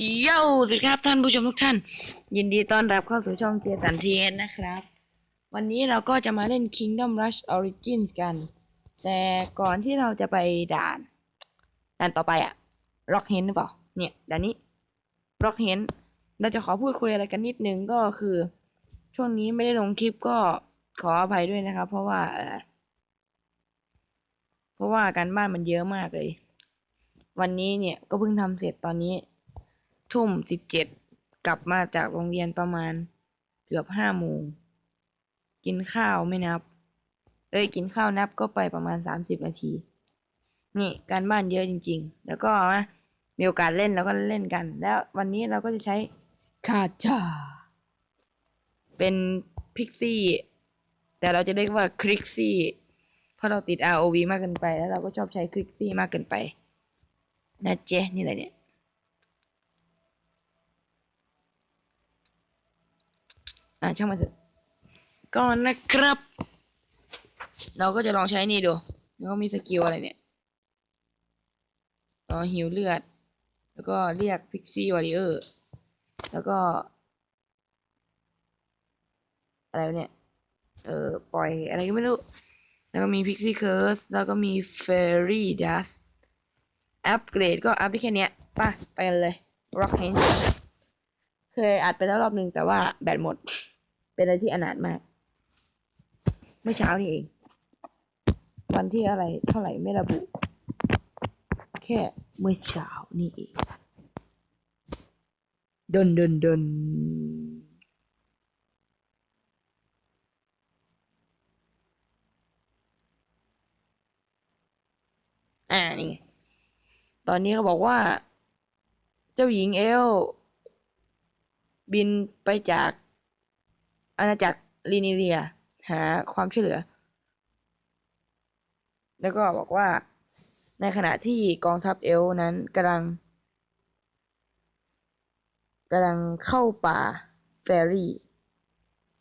โย่สวัสดีครับท่านผู้ชมทุกท่าน ยินดีต้อนรับเข้าสู่ช่องเจสันเทีเอนะครับ วันนี้เราก็จะมาเล่น Kingdom Rush Origins กัน แต่ก่อนที่เราจะไปด่านด่านต่อไปอะ Rock Hen หรือเปล่า เนี่ยด่านนี้ Rock Hen เราจะขอพูดคุยอะไรกันนิดนึงก็คือ ช่วงนี้ไม่ได้ลงคลิปก็ขออภัยด้วยนะครับ เพราะว่าเอ่อเพราะว่าการบ้านมันเยอะมากเลย วันนี้เนี่ยก็เพิ่งทำเสร็จตอนนี้ ทุ่มสิบเจ็ดกลับมาจากโรงเรียนประมาณเกือบห้าโมง กินข้าวไม่นับ เอ้ยกินข้าวนับก็ไปประมาณสามสิบนาที นี่การบ้านเยอะจริง ๆ แล้วก็นะมีโอกาสเล่นแล้วก็เล่นกัน แล้ววันนี้เราก็จะใช้คาจาเป็นพิกซี่ แต่เราจะเรียกว่าคลิกซี่ เพราะเราติด ROV มากเกินไป แล้วเราก็ชอบใช้คลิกซี่มากเกินไป นะเจนี่อะไรเนี่ย อ่าช่างมันเถอะก่อนนะครับ เราก็จะลองใช้นี่ดูแล้วก็มีสกิลอะไรเนี่ยต่อหิวเลือด แล้วก็เรียกพิกซี่วอริเออร์แล้วก็ อะไรเนี่ย เออปล่อยอะไรก็ไม่รู้ แล้วก็มีพิกซี่เคิร์สแล้วก็มีเฟร r ี d ดัสอัปเกรดก็อัพได้แค่เนี้ยไป่ะ ไปกันเลย Rock Hand ยอัดไปแล้วรอบนึงแต่ว่าแบตหมด เป็นอะไรที่อนาถมาก เมื่อเช้านี่เอง วันที่อะไรเท่าไหร่ไม่ระบุ แค่เมื่อเช้านี่เองดนดนดนอ่านี่ตอนนี้เขาบอกว่า เจ้าหญิงเอล บินไปจากอาณาจักรลีนิเลีย หาความช่วยเหลือ แล้วก็บอกว่าในขณะที่กองทัพเอลนั้นกำลังกำลังเข้าป่าแฟรี่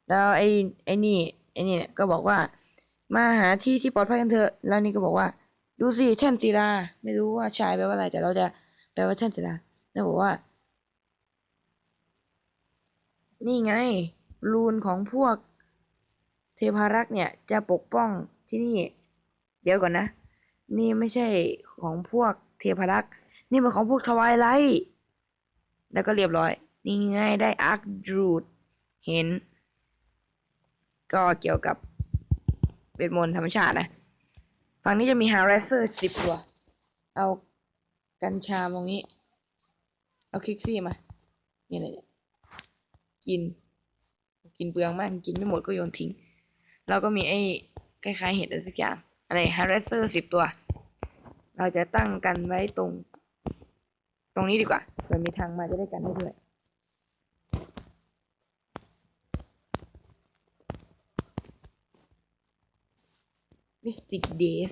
แล้วไอ้ไอ้นี่ไอ้นี่เนี่ยก็บอกว่า มาหาที่ที่ปลอดภัยกันเถอะ แล้วนี่ก็บอกว่า ดูสิแท่นศิลา ไม่รู้ว่าชายแปลว่าอะไร แต่เราจะแปลว่าแท่นศิลาแล้วบอกว่า นี่ไง รูนของพวกเทพารักษ์เนี่ยจะปกป้องที่นี่ เดี๋ยวก่อนนะ นี่ไม่ใช่ของพวกเทพารักษ์นี่มันของพวกทวายไลท์แล้วก็เรียบร้อย นี่ไงได้อาร์คดูดเห็น ก็เกี่ยวกับเวทมนต์ธรรมชาตินะ ฝั่งนี้จะมีฮาร์เรสเซอร์สิบตัว เอากัญชาตรงนี้ เอาคิกซี่มา นี่เลยเนี่ย กิน กินเปลืองมากกินไม่หมดก็โยนทิ้ง แล้วก็มีไอ้คล้ายๆเห็ดอะไรสักอย่างอะไรฮาร์เรสเซอร์สิบตัว เราจะตั้งกันไว้ตรง ตรงนี้ดีกว่าเผื่อมีทางมาจะได้กันได้ด้วยมิสติกเดส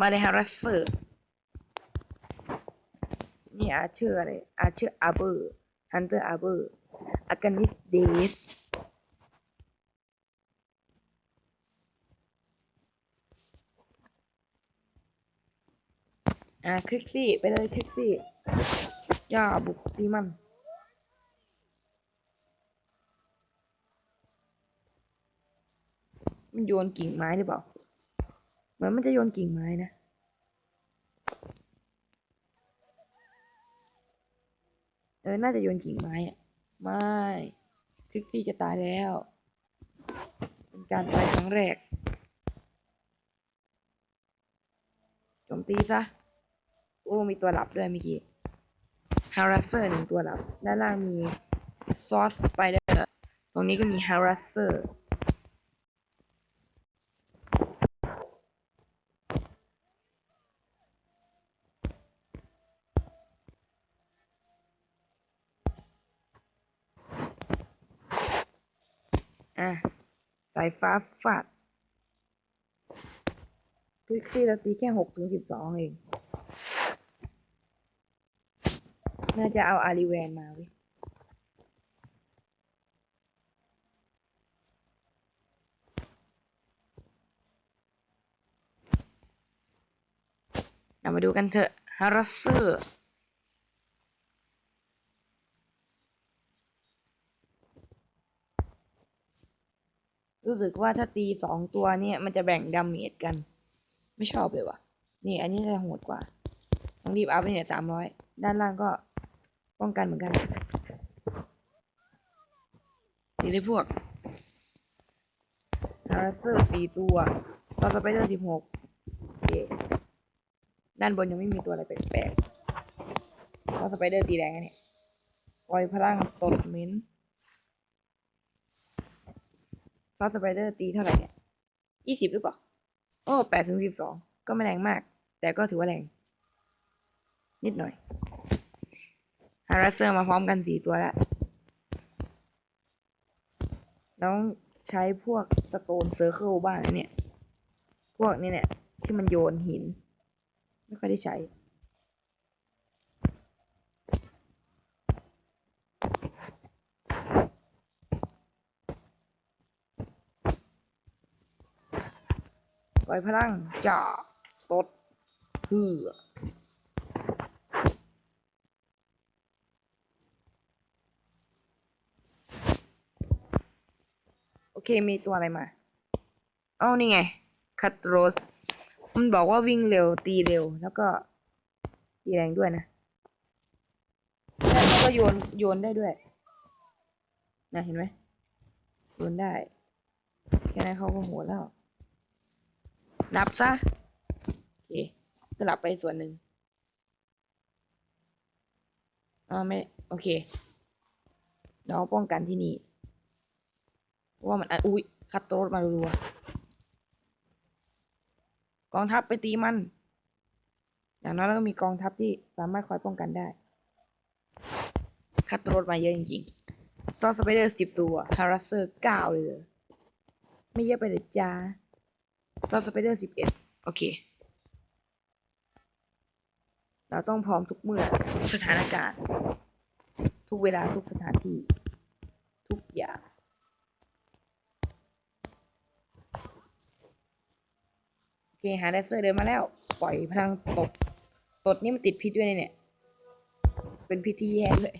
มาในฮาร์เรสเซอร์นี่อาเชอร์อะไรอาเชอร์อาเบอร์ฮันเตอร์อาเบอร์ อากานิสเดสอ่าคลิกซี่ไปเลยคลิกซี่ย่าบุกตีมันมันโยนกิ่งไม้หรือเปล่า เหมือนมันจะโยนกิ่งไม้นะเออ น่าจะโยนกิ่งไม้อะ ไม่ทิกซี่จะตายแล้ว เป็นการตายครั้งแรกโจมตีซะ โอ้มีตัวหลับด้วยเมื่อกี้ฮาร์เซอร์หนึ่งตัวหลับ ด้านล่างมีซอสสไปเดอร์ ตรงนี้ก็มีฮาร์เซอร์ อะสายฟ้าฟาดคลิกซี่เราตีแค่หกถึงสิบสองเอง น่าจะเอาอาริแวนมาว้ยเรามาดูกันเถอะฮาร์เซอร์ รู้สึกว่าถ้าตีสองตัวเนี่ยมันจะแบ่งดาเมจกัน ไม่ชอบเลยว่ะ นี่ อันนี้จะโหดกว่าต้องรีบอัพไปเนี่ยสามร้อยด้านล่างก็ป้องกันเหมือนกันตีได้พวกฮาร์เซอร์สี่ตัวซอสไปเดอร์สิบหกด้านบนยังไม่มีตัวอะไรแปลกๆซอสไปเดอร์สีแดงอันนี้ปล่อยพลังตดเม็น ซอสไปเดอร์ตีเท่าไหร่เนี่ยยี่สิบหรือเปล่า โอ้แปดถึงสิบสองก็ไม่แรงมาก แต่ก็ถือว่าแรง นิดหน่อยฮาร์เซอร์มาพร้อมกันสี่ตัวแล้วแล้วใช้พวกสโตนเซอร์เคิลบ้างเนี่ย พวกนี้เนี่ย ที่มันโยนหิน ไม่ค่อยได้ใช้ ปล่อยพลังจ่าตดเพื่อโอเคมีตัวอะไรมา เอ้านี่ไง คัตโรส มันบอกว่าวิ่งเร็วตีเร็ว แล้วก็ ตีแรงด้วยนะแล้วก็โยนโยนได้ด้วยนะเห็นไหมโยนได้ แค่นั้นเขาก็โหดแล้ว นับซะโอเคสลับไปส่วนหนึ่งอ๋อไม่ โอเค เราป้องกันที่นี่ว่ามันอุ้ยคัดโต๊ดมารัวกองทัพไปตีมัน อย่างน้อยเราก็มีกองทัพที่สามารถคอยป้องกันได้ คัดโต๊ดมาเยอะจริงๆซอสสไปเดอร์สิบตัวฮาร์เซอร์เก้าเลยเหรอไม่เยอะไปเลยจ้า ซอสสไปเดอร์สิบเอ็ดโอเค เราต้องพร้อมทุกเมื่อทุกสถานการณ์ ทุกเวลาทุกสถานที่ ทุกอย่างโอเคหาแดนเซอร์เดินมาแล้ว ปล่อยพลังตดตดนี่มันติดพิษด้วยเนี่ย เป็นพิษที่แย่เลย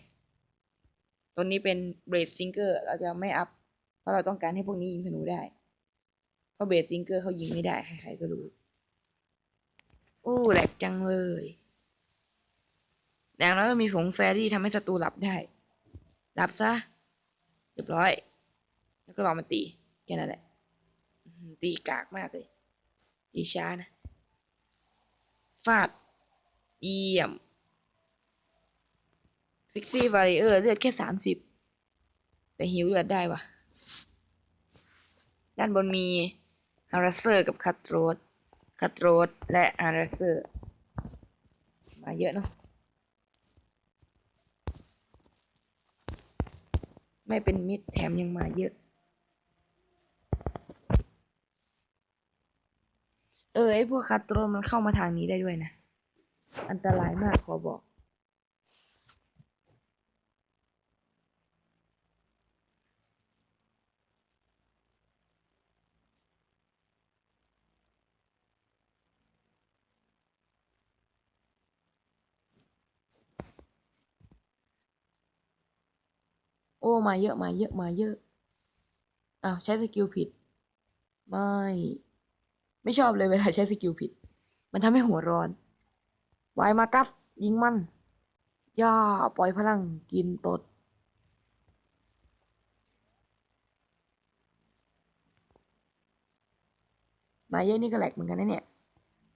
ตัวนี้เป็นเบรดซิงเกอร์เราจะไม่อัพ เพราะเราต้องการให้พวกนี้ยิงธนูได้ ราะเบสซิงเกอร์เขายิงไม่ได้ ใครๆก็รู้ โอ้แหลกจังเลยอย่างน้อยก็มีผงแฟรี่ทำให้ศัตรูหลับได้ หลับซะ เรียบร้อย แล้วก็ลองมาตี แค่นั้นแหละ ตีกากมากเลยตีช้านะ ฟาด เยี่ยม ฟิกซี่วาริเออร์เลือดแค่สามสิบ แต่หิวเลือดได้วะด้านบนมี ฮาร์เซอร์กับคัตโรสคัตโรสและฮาร์เซอร์มาเยอะเนาะไม่เป็นมิตรแถมยังมาเยอะ เออไอพวกคัตโรสมันเข้ามาทางนี้ได้ด้วยนะ อันตรายมากขอบอก โอ้มาเยอะมาเยอะมาเยอะอ้าวใช้สกิลผิด ไม่ ไม่ชอบเลยเวลาใช้สกิลผิด มันทำให้หัวร้อนวายมากัสยิงมันย่าปล่อยพลังกินตด มาเยอะนี่ก็แหลกเหมือนกันนะเนี่ย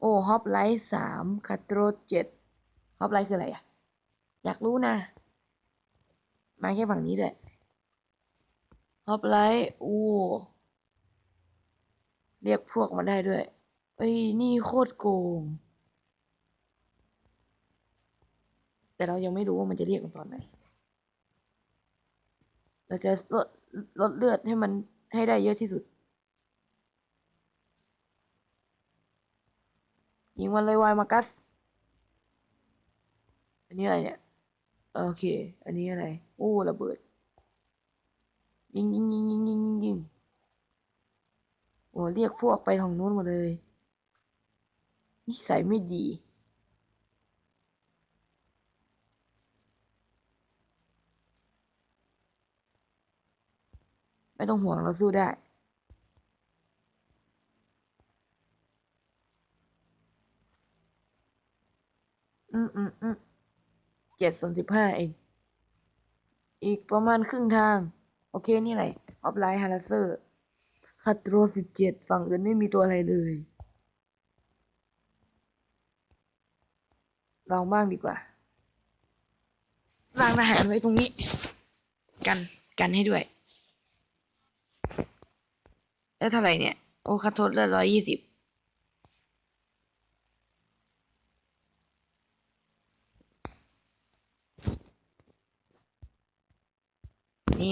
โอ้ฮอปไลท์สามคาโตรเจ็ดฮอปไลท์คืออะไรอะอยากรู้นะ มาแค่ฝั่งนี้ด้วยฮอปไลท์อู้เรียกพวกมาได้ด้วย เอ้ย นี่โคตรโกง แต่เรายังไม่รู้ว่ามันจะเรียกตอนไหน เราจะลดลดเลือดให้มันให้ได้เยอะที่สุด ยิงมันเลยวายมากัส อันนี้อะไรเนี่ย โอเค อันนี้อะไร โอ้ระเบิด ยิงยิงยิงยิงยิงยิงโอ้เรียกพวกไปทองนู้นมาเลยนิสัยไม่ดี ไม่ต้องห่วงเราสู้ได้ อืมอืมอืม เจ็ดส่วนสิบห้าเองอีกประมาณครึ่งทาง โอเค นี่อะไรออฟไลน์ฮาร์เซอร์คัตโรสิบเจ็ดฝั่งอื่นไม่มีตัวอะไรเลย ลองบ้างดีกว่าสร้างทหารไว้ตรงนี้ กันกันให้ด้วย แล้วเท่าไหร่เนี่ย โอ้คัททดละร้อยยี่สิบ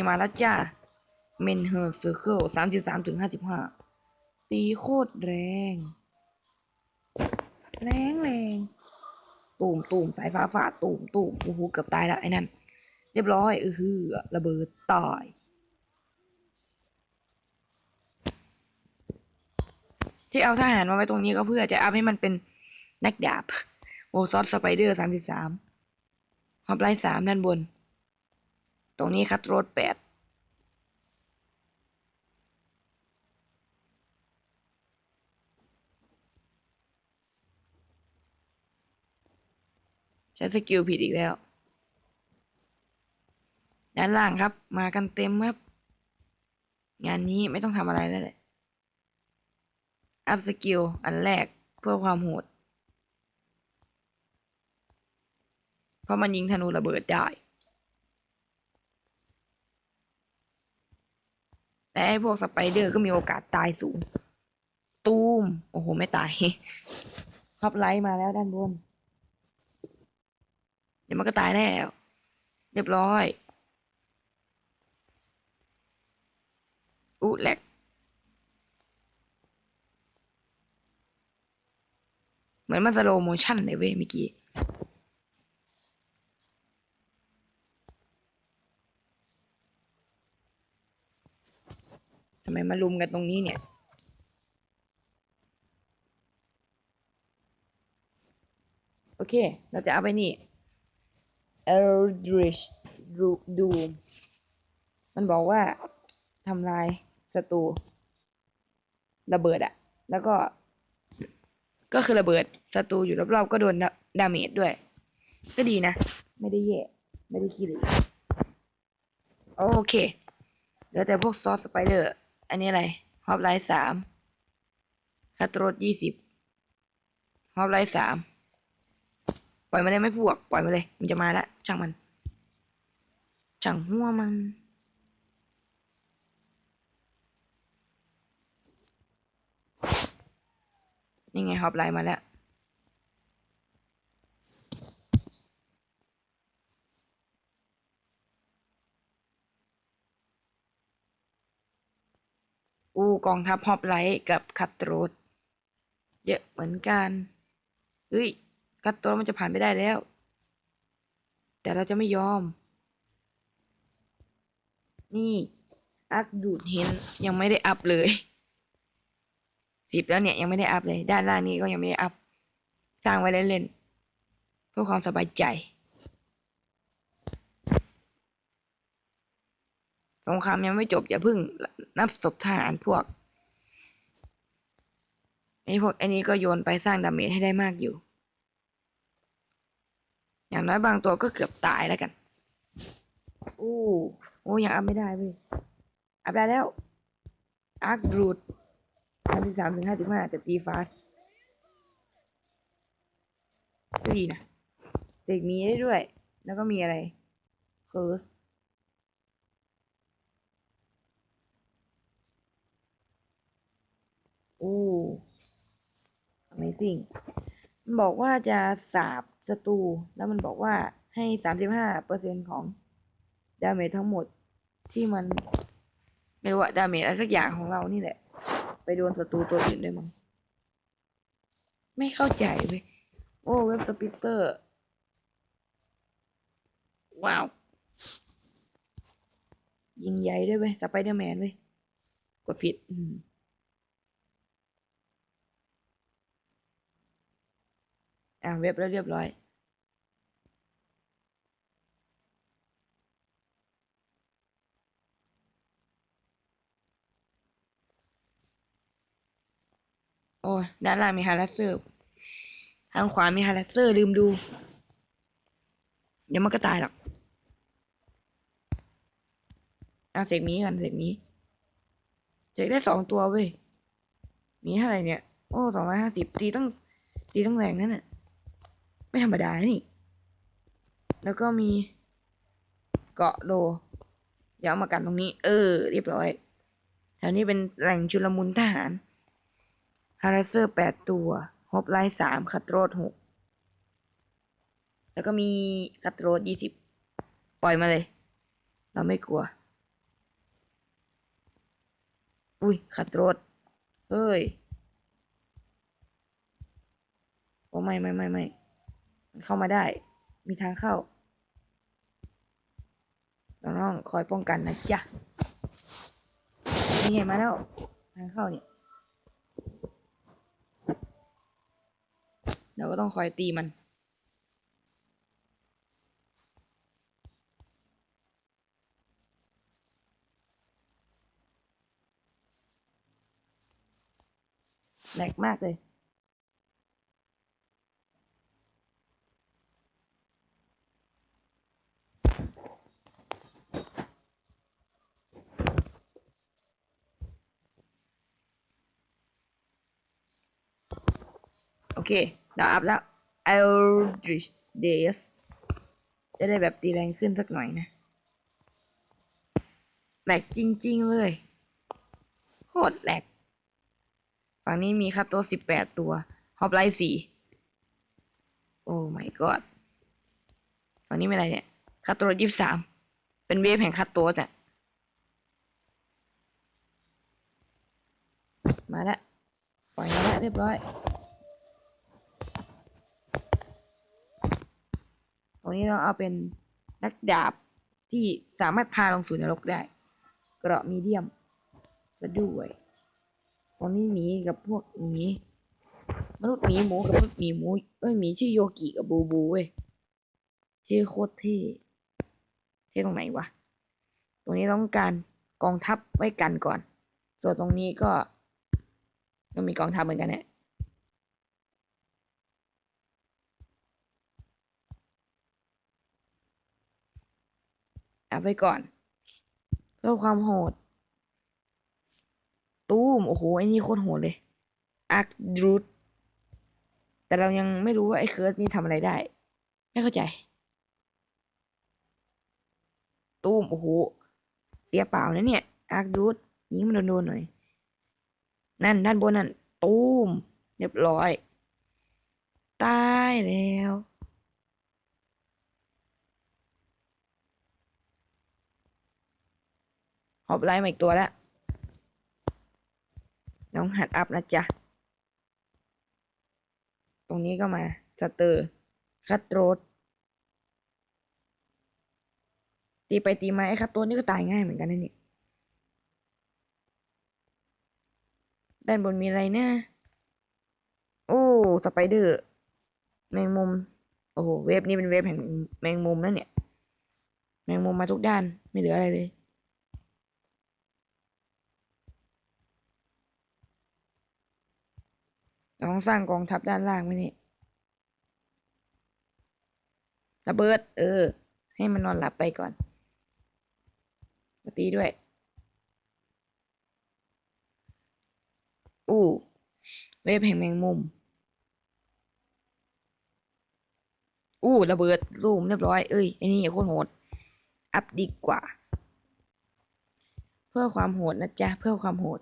มาแล้วจ้าเมนเฮอร์เซอร์เคิลสามสิบสามถึงห้าสิบห้าตีโคตรแรง แรงแรงตูมตูมสายฟ้าฝาดตูมตูมโอ้โหเกือบตายแล้วไอ้นั่น เรียบร้อยเออฮือระเบิดตายที่เอาทหารมาไว้ตรงนี้ก็เพื่อจะอัพให้มันเป็นนักดาบโอซอสสไปเดอร์สามสิบสามฮอปไลท์สามด้านบน รงนี้คัตโรดแปดใช้สกิลผิดอีกแล้ว ด้านล่างครับ มากันเต็มครับ งานนี้ไม่ต้องทำอะไรแล้วแหละ อัพสกิลอันแรกเพื่อความโหด เพราะมันยิงธนูระเบิดได้ แต่ไอ้พวกสไปเดอร์ก็มีโอกาสตายสูง ตูม โอ้โห ไม่ตายฮอปไลท์มาแล้วด้านบน เดี๋ยวมันก็ตายแล้วเรียบร้อยอู้แหลกเหมือนมันสโลโมชั่นเลยเว้ยเมื่อกี้ ไมมาลุมกันตรงนี้เนี่ย โอเค เราจะเอาไปนี่ Eldritch Doom มันบอกว่าทำลายศัตรูระเบิดอะแล้วก็ ก็คือระเบิดศัตรูอยู่รอบๆก็โดนดาเมจด้วย ก็ดีนะ ไม่ได้แย่ ไม่ได้ขี้เหร่โอเค แล้วแต่พวกซอสสไปเดอร์ อันนี้อะไรฮอปไลท์สามคาโตรดยี่สิบฮอปไลท์สามปล่อยมาเลยไม่พวก ปล่อยมาเลย มันจะมาแล้วช่างมัน ช่างหัวมันนี่ไงฮอปไลน์มาแล้ว อู กองทัพฮอปไลท์กับคัตโตรดเยอะเหมือนกันเฮ้ยคัตโตรดมันจะผ่านไปได้แล้ว แต่เราจะไม่ยอม นี่อักดูดเห็นยังไม่ได้อัพเลยสิบแล้วเนี่ยยังไม่ได้อัพเลย ด้านล่างนี้ก็ยังไม่ได้อัพ สร้างไว้เล่นๆเพื่อความสบายใจ สงครามยังไม่จบอย่าเพิ่งนับศพทหารพวกไอ้พวกไอ้นี้ก็โยนไปสร้างดาเมจให้ได้มากอยู่ อย่างน้อยบางตัวก็เกือบตายแล้วกัน อู้โอ้ยังอัพไม่ได้เว้ย อัพได้แล้ว อาร์ครูดห้าสิบสามถึงห้าสิบห้าแต่ตีฟาสก็ดีนะ เด็กมีได้ด้วย แล้วก็มีอะไร เคิร์ส โอ้ Amazing มันบอกว่าจะสาบศัตรูแล้วมันบอกว่าให้สามสิบห้าเปอร์เซ็นของดาเมจทั้งหมดที่มัน ไม่รู้ว่าดาเมจอะไรสักอย่างของเรานี่แหละ ไปโดนศัตรูตัวอื่นด้วยมั้งไม่เข้าใจเว้ยโอ้เว็บสปิตเตอร์ ว้าว ยิงใหญ่ด้วยเว้ยสไปเดอร์แมนเว้ยกดผิด อืม อ่าเว็บแล้วเรียบร้อย โอ้ยด้านล่างมีฮาร์เซอร์ทางขวามีฮาร์เซอร์ลืมดู เดี๋ยวมันก็ตายหรอกอะเสกหมีกันเสกหมีเสกได้สองตัวเว้ยมีเท่าไหร่เนี่ย โอ้สองร้อยห้าสิบตีตั้งตีตั้งแรงนั่นน่ะ ไม่ธรรมดานี่ แล้วก็มีเกาะโลเดี๋ยวเอามากันตรงนี้ เออ เรียบร้อย แถวนี้เป็นแหล่งชุลมุนทหารฮาร์เซอร์แปดตัวฮอบไลท์สามคัตโรดหกแล้วก็มีคัตโรดยี่สิบปล่อยมาเลย เราไม่กลัว อุ้ยคัตโรดเฮ้ย โอ้ไม่ไม่ไม่ไม่มัน เข้ามาได้ มีทางเข้าเราต้องๆคอยป้องกันนะจ๊ะนี่ไงมาแล้วทางเข้าเนี่ยเราก็ต้องคอยตีมัน แหลกมากเลย เคดาวอัพแล้ว Eldritch Days จะได้แบบตีแรงขึ้นสักหน่อยนะแหลกจริง ๆ เลย โคตรแหลก ฝั่งนี้มีคาโตสิบแปดตัว ฮอปไลท์สี่โอ้ my god ฝั่งนี้ไม่อะไรเนี่ยคาโตยี่สิบสามเป็นเวฟแห่งคาโตสอะมาแล้วปล่อยมาแล้วเรียบร้อย ตรงนี้เราเอาเป็นนักดาบที่สามารถพาลงสู่นรกได้ เกราะมีเดียมซะด้วยตรงนี้หมีกับพวกหมีมนุษย์หมีหมูกับมนุษย์หมีหมูเอ้ยหมีชื่อโยกิกับบูบูเว้ยชื่อโคตรเท่เท่ตรงไหนวะตรงนี้ต้องการกองทัพไว้กันก่อน ส่วนตรงนี้ก็ก็มีกองทัพเหมือนกันเนี่ย เอาไปก่อน เพื่อความโหด ตูม โอ้โหไอ้นี่โคตรโหดเลยอาร์คดรูดแต่เรายังไม่รู้ว่าไอ้เคิร์สนี่ทำอะไรได้ ไม่เข้าใจ ตูม โอ้โห เสียเปล่านะเนี่ยอาร์คดรูดนี้มันโดนๆหน่อย นั่น ด้านบนนั่น ตูม เรียบร้อย ตายแล้ว ฮอบไลท์มาอีกตัวแล้ว น้องหัดอัพนะจ๊ะ ตรงนี้ก็มา สเตอร์ คัตโรดตีไปตีมาไอ้คัตโรดนี่ก็ตายง่ายเหมือนกันนะนี่ ด้านบนมีอะไรนะโอ้ สไปเดอร์ แมงมุม โอ้โห เวฟนี้เป็นเวฟแห่งแมงมุมแล้วเนี่ย แมงมุมมาทุกด้าน ไม่เหลืออะไรเลย เราต้องสร้างกองทัพด้านล่างไว้นี่ระเบิด เออ ให้มันนอนหลับไปก่อนมาตีด้วย อู้ เวฟแห่งแมงมุม อู้ระเบิดรูมเรียบร้อย เอ้ยไอ้นี่าโคตรโหด อัพดีกว่า เพื่อความโหดนะจ๊ะ เพื่อความโหด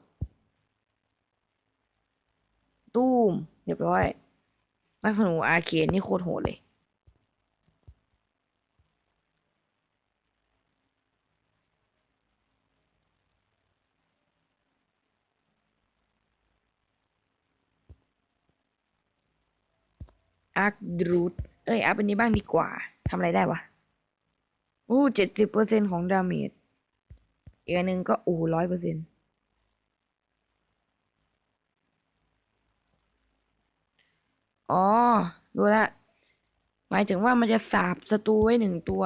ตู้มเรียบร้อยนักสนุอาเคนนี่โคตรโหดเลยอาร์คดรูดเอ้ย อัพอันนี้บ้างดีกว่าทำอะไรได้วะโอ้เจ็ดสิบเปอร์เซ็นของดาเมจอีกอันหนึ่งก็โอ้ร้อยเปอร์เซ็นต์ อ๋อดูละ หมายถึงว่ามันจะสาบศัตรูไว้หนึ่งตัว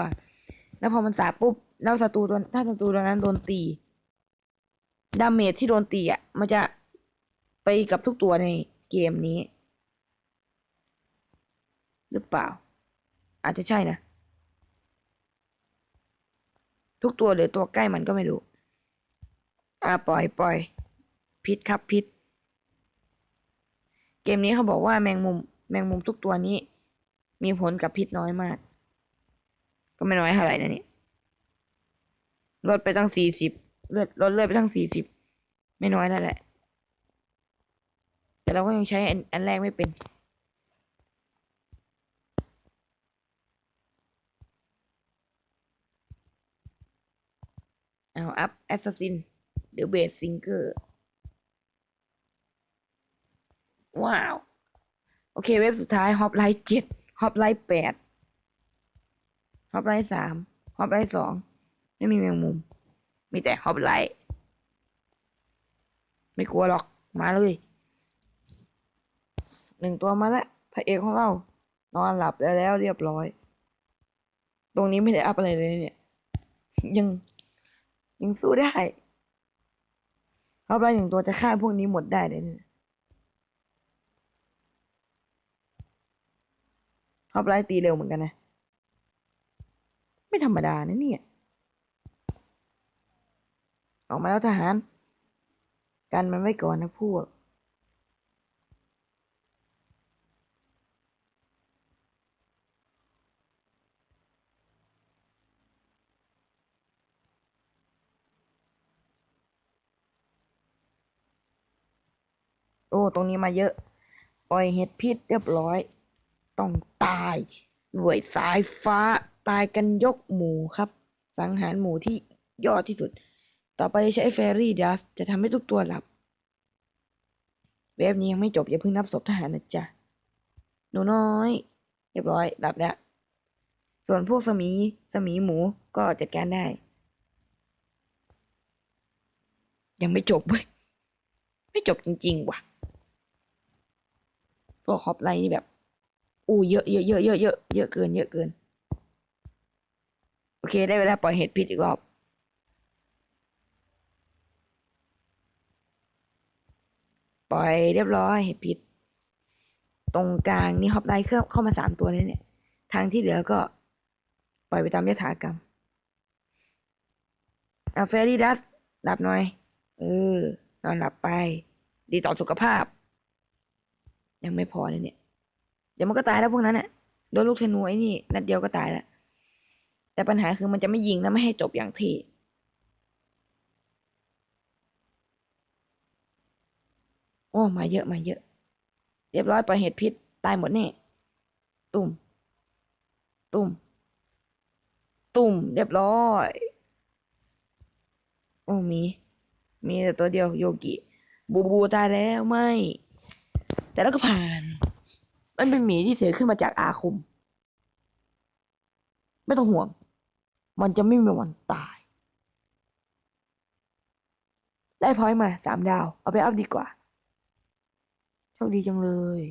แล้วพอมันสาบปุ๊บ แล้วศัตรูตัว ถ้าศัตรูตัวนั้นโดนตี ดาเมจที่โดนตีอะ มันจะไปกับทุกตัวในเกมนี้ หรือเปล่า อาจจะใช่นะ ทุกตัวหรือตัวใกล้มันก็ไม่รู้ อ่าปล่อยปล่อยพิษครับพิษเกมนี้เขาบอกว่าแมงมุม มงมุมทุกตัวนี้ มีผลกับพิษน้อยมาก ก็ไม่น้อยเท่าไหร่นะนี่ลดไปตั้งสี่สิบเลือดลดเลือดไปตั้งสี่สิบไม่น้อยแล้วแหละ แต่เราก็ยังใช้อันอันแรกไม่เป็นเอาอัพแอสซัสซินเดี๋ยวเบสซิงเกอร์ว้าว โอเค เว็บสุดท้ายฮอปไลท์เจ็ดฮอปไลท์แปดฮอปไลท์สามฮอปไลท์สองไม่มีแมงมุม มีแต่ฮอปไลท์ไม่กลัวหรอกมาเลยหนึ่งตัวมาแล้วพระเอกของเรา นอนหลับได้แล้วเรียบร้อย ตรงนี้ไม่ได้อัพอะไรเลยเนี่ย ยังยังสู้ได้ฮอปไลท์หนึ่งตัวจะฆ่าพวกนี้หมดได้เลยเนี่ย ฮอปไลท์ตีเร็วเหมือนกันนะ ไม่ธรรมดานะเนี่ย ออกมาแล้วทหาร กันมันไว้ก่อนนะพวกโอ้ ตรงนี้มาเยอะ ปล่อยเห็ดพิษเรียบร้อย ต้องตายด้วยสายฟ้าตายกันยกหมู่ครับ สังหารหมู่ที่ยอดที่สุด ต่อไปใช้เฟรี่ดัสจะทำให้ทุกตัวหลับ เว็บนี้ยังไม่จบอย่าเพิ่งนับศพทหารนะจ๊ะหนูน้อย เรียบร้อยหลับแล้ว ส่วนพวกสมีสมีหมูก็จัดการได้ ยังไม่จบเว้ยไม่จบจริง ๆ ว่ะ พวกฮอปไลน์นี่แบบ อู้เยอะเยอะเยอะเยอะเยอะเยอะเกินเยอะเกิน โอเคได้เวลาปล่อยเห็ดพิษอีกรอบ ปล่อยเรียบร้อยเห็ดพิษ ตรงกลางนี่ฮอปไลน์เข้าเข้ามาสามตัวเลยเนี่ย ทางที่เหลือก็ปล่อยไปตามยถากรรมเอาเฟรดี้ดัสหลับหน่อย เออ นอนหลับไป ดีต่อสุขภาพ ยังไม่พอเลยเนี่ย เดี๋ยวมันก็ตายแล้วพวกนั้นน่ะโดนลูกธนูไอ้นี่นัดเดียวก็ตายแล้วแต่ปัญหาคือมันจะไม่ยิงแล้วไม่ให้จบอย่างที่โอ้มาเยอะมาเยอะ เรียบร้อยปล่อยเห็ดพิษตายหมดแน่ตุ่ม ตุ่ม ตุ่ม เรียบร้อย โอ้มี มีแต่ตัวเดียวโยกิ บูบูตายแล้วไม่ แต่แล้วก็ผ่าน มันเป็นหมีที่เสียขึ้นมาจากอาคม ไม่ต้องห่วง มันจะไม่มีวันตาย ได้พอยมาสามดาว เอาไปอัพดีกว่า โชคดีจังเลย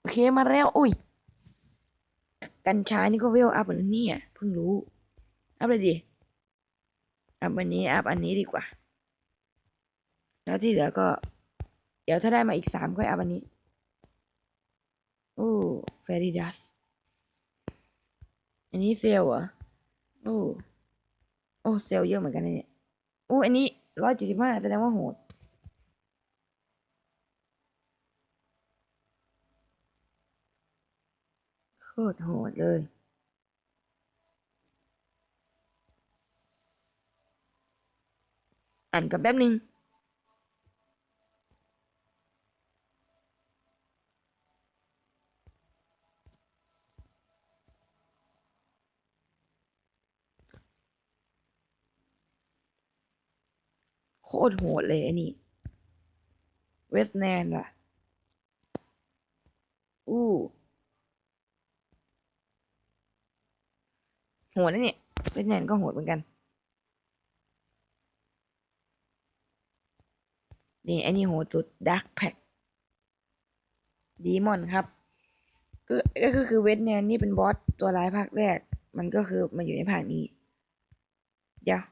โอเคมาแล้ว อุ้ย กัญชานี่ก็เวลอัพแล้วเนี่ย เพิ่งรู้ อัพเลยดิ อัพอันนี้ อัพอันนี้ดีกว่า แล้วที่เหลือก็ เดี๋ยวถ้าได้มาอีกสามค่อยอัพอันนี้โอ้เฟริดัสอันนี้เซลเหรอโอ้โอ้เซลเยอะเหมือนกันเนี่ยโอ้อันนี้ร้อยเจ็ดสิบห้าแสดงว่าโหดโคตรโหดเลยอ่านกับแป๊บนึง โคตรโหดเลยนนี้เวสแนนว่ะอู้โหดนะเนี่ยเวสแนนก็โหดเหมือนกันนี่อ้นี่โหดสุดดักแพ็กดีมอนครับก็ก็คือคือเวสแนนนี่เป็นบอสตัวร้ายภาคแรก มันก็คือมาอยู่ในภาคนี้ เดี๋ยว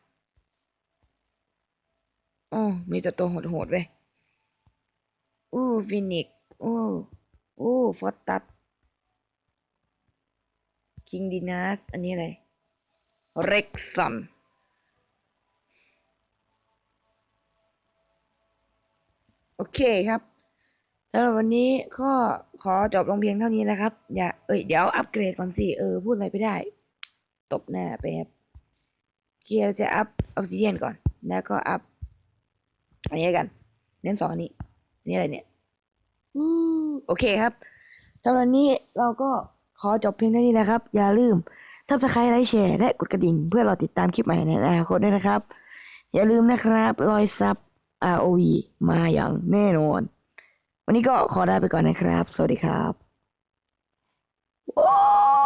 อ๋อมีแต่ตัวโหดๆเว้ยอู้ฟินิกอู้อู้ฟอสตัสคิงดินัสอันนี้อะไรเร็กซันโอเคครับสำหรับวันนี้ก็ขอจบลงเพียงเท่านี้นะครับ อย่าเอ้ยเดี๋ยวอัปเกรดก่อนสิเออพูดอะไรไม่ได้ ตบหน้าไปครับเกียร์จะอัพออ s ซิเดียนก่อน แล้วก็อัพ อันนี้แล้วกัน เน้นสองอันนี้นี่อะไรเนี่ยวู้โอเคครับสำหรับวันนี้เราก็ขอจบเพียงเท่านี้นะครับ อย่าลืมทับสไครต์ไลค์แชร์และกดกระดิ่ง เพื่อเราติดตามคลิปใหม่ในอนาคตด้วยนะครับ อย่าลืมนะครับรอยซับ ROV มาอย่างแน่นอน วันนี้ก็ขอลาไปก่อนนะครับ สวัสดีครับว้าว